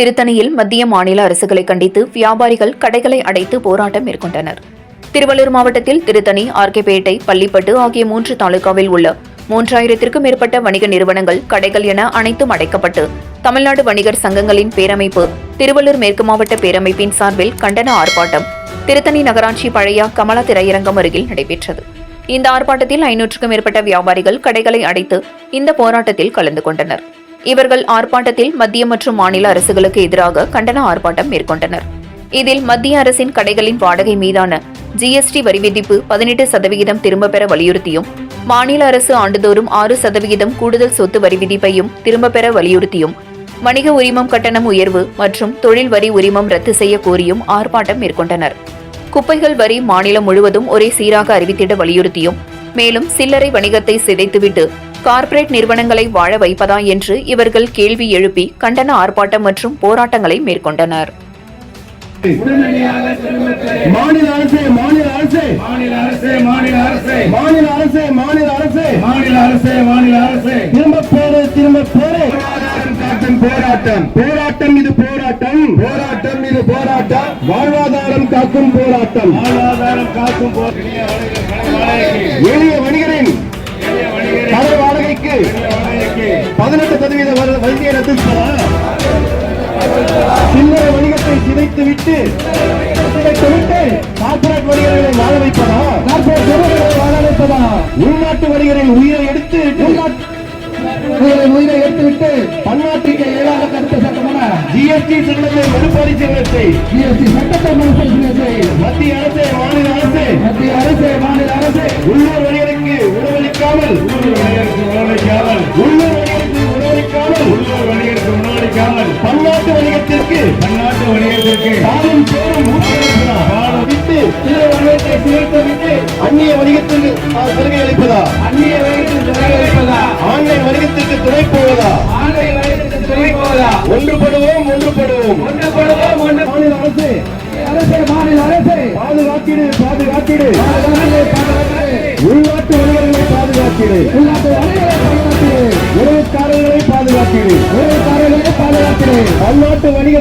திருத்தணியில் மத்திய மாநில அரசுகளை கண்டித்து வியாபாரிகள் கடைகளை அடைத்து போராட்டம் மேற்கொண்டனர். திருவள்ளூர் மாவட்டத்தில் திருத்தணி ஆர்கேபேட்டை பள்ளிப்பட்டு ஆகிய மூன்று தாலுகாவில் உள்ள மூன்றாயிரத்திற்கும் மேற்பட்ட வணிக நிறுவனங்கள் கடைகள் என அனைத்தும் அடைக்கப்பட்டு தமிழ்நாடு வணிகர் சங்கங்களின் பேரமைப்பு திருவள்ளூர் மேற்கு மாவட்ட பேரமைப்பின் சார்பில் கண்டன ஆர்ப்பாட்டம் திருத்தணி நகராட்சி பழைய கமலா திரையரங்கம் அருகில் நடைபெற்றது. இந்த ஆர்ப்பாட்டத்தில் ஐநூற்றுக்கும் மேற்பட்ட வியாபாரிகள் கடைகளை அடைத்து இந்த போராட்டத்தில் கலந்து கொண்டனர். இவர்கள் ஆர்ப்பாட்டத்தில் மத்திய மற்றும் மாநில அரசுகளுக்கு எதிராக கண்டன ஆர்ப்பாட்டம் மேற்கொண்டனர். இதில் மத்திய அரசின் கடைகளின் வாடகை மீதான ஜிஎஸ்டி வரி விதிப்பு பதினெட்டு சதவிகிதம் திரும்ப பெற வலியுறுத்தியும் மாநில அரசு ஆண்டுதோறும் ஆறு சதவிகிதம் கூடுதல் சொத்து வரி விதிப்பையும் திரும்பப் பெற வலியுறுத்தியும் வணிக உரிமம் கட்டணம் உயர்வு மற்றும் தொழில் வரி உரிமம் ரத்து செய்ய கோரியும் ஆர்ப்பாட்டம் மேற்கொண்டனர். குப்பைகள் வரி மாநிலம் முழுவதும் ஒரே சீராக அறிவித்திட வலியுறுத்தியும் மேலும் சில்லறை வணிகத்தை சிதைத்துவிட்டு கார்ப்பரேட் நிறுவனங்களை வாழ வைப்பதா என்று இவர்கள் கேள்வி எழுப்பி கண்டன ஆர்ப்பாட்டம் மற்றும் போராட்டங்களை மேற்கொண்டனர். மாநில அரசு மாநில அரசு. மாநில அரசு மாநில அரசு. மாநில அரசு மாநில அரசு. மாநில அரசு மாநில அரசு. திரும்ப பேரு திரும்ப பேரு. பொருளாதாரம் காக்கும் போராட்டம். போராட்டம் இது போராட்டம். போராட்டம் இது போராட்டம். வாழ்வாதாரம் காக்கும் போராட்டம். வாழ்வாதாரம் காக்கும் போராட்டம். எளிய வரு- சில்லறை வணிகத்தை சிதைத்து விட்டு சிதைத்து விட்டு வணிகர்களை வாழ வைப்பதா கார்பரேட் நிறுவனங்களை வாழ வைப்பதா உள்நாட்டு வணிகரின் உயிரை எடுத்து உயிரை எடுத்துவிட்டு பன்னாட்டுக்கு ஏழாக கருத்து சட்டமான ஜிஎஸ்டி சட்டத்தை மறுபரிசீலனை ஜிஎஸ்டி சட்டத்தை மறுபரிசீலனை மத்திய அரசு மாநில அரசு மத்திய அரசு மாநில அரசு உள்ளூர் வணிகருக்கு உணவளிக்காமல் உள்ளூர் வணிகருக்கு உணவளிக்காமல் உள்ளூர் வணிகருக்கு உணவளிக்காமல் உள்ளூர் பன்னாட்டு வணிகத்திற்கு பன்னாட்டு வணிகத்திற்கு பாலும் பேரும் விட்டு சிறு வணிகத்தை சேர்த்து விட்டு அந்நிய வணிகத்திற்கு சலுகை அளிப்பதா? அந்நிய வணிகத்தில் செலவழிப்பதா ஆன்லைன் வணிகத்திற்கு துணை போவதா? ஆன்லைன் வணிகத்தில் துணை போவதா? ஒன்றுபடுவோம் ஒன்றுபடுவோம். ஒன்றுபடுவோம் ஒன்று மாநில அரசு. அரசு மாநில அரசு. பாதுகாத்திடு பாதுகாத்திடு. பாதுகாத்து உள்நாட்டு வணிகர்களை பாதுகாத்திடு. உள்நாட்டு வணிகரை பாதுகாத்து உணவுக்காரர்களை பாதுகாத்திடு. உறவுக்காரர்களை பாதுகாத்து பன்னாட்டு வணிக